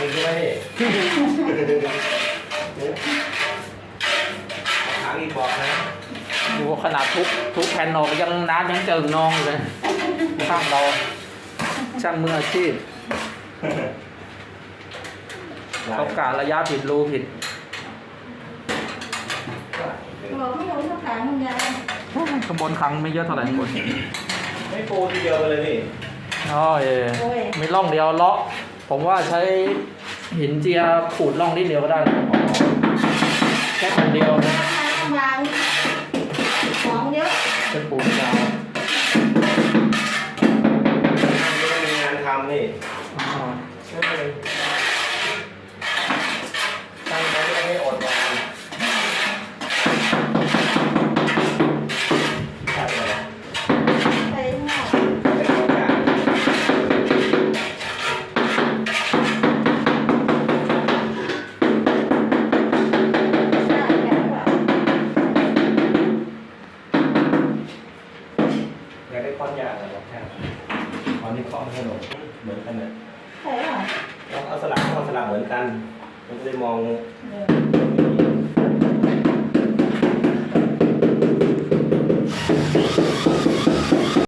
อีกใช่ไหมนี่ถางอีกบอกนะดูขนาดทุกทุกแผ่นออกยังน้ำยังเจิงนองอยู่เลยช่างเราช่างมืออาชีพเขากะระยะผิดรูผิดบอกไม่รู้ว่าขายมันยายข้างบนครั้งไม่เยอะเท่าไหร่ข้างบนไม่ปูทีเดียวกันเลยนี่อ๋อเอมีร่องเดียวเลาะ ผมว่าใช้หินเจียขูดร่องนิดเดียวก็ได้นะแค่คนเดียวนะบางของเยอะเป็นปูนยาวไม่มีงานทำนี่อ๋อใช่ กได้ค้อนยางเหรอครับค้อนที่เคาะขนมเหมือนกันเนี่ยใช่ป่ะเราเอาสลักเอาสลักเหมือนกัน มันจะได้มองเออไม่มี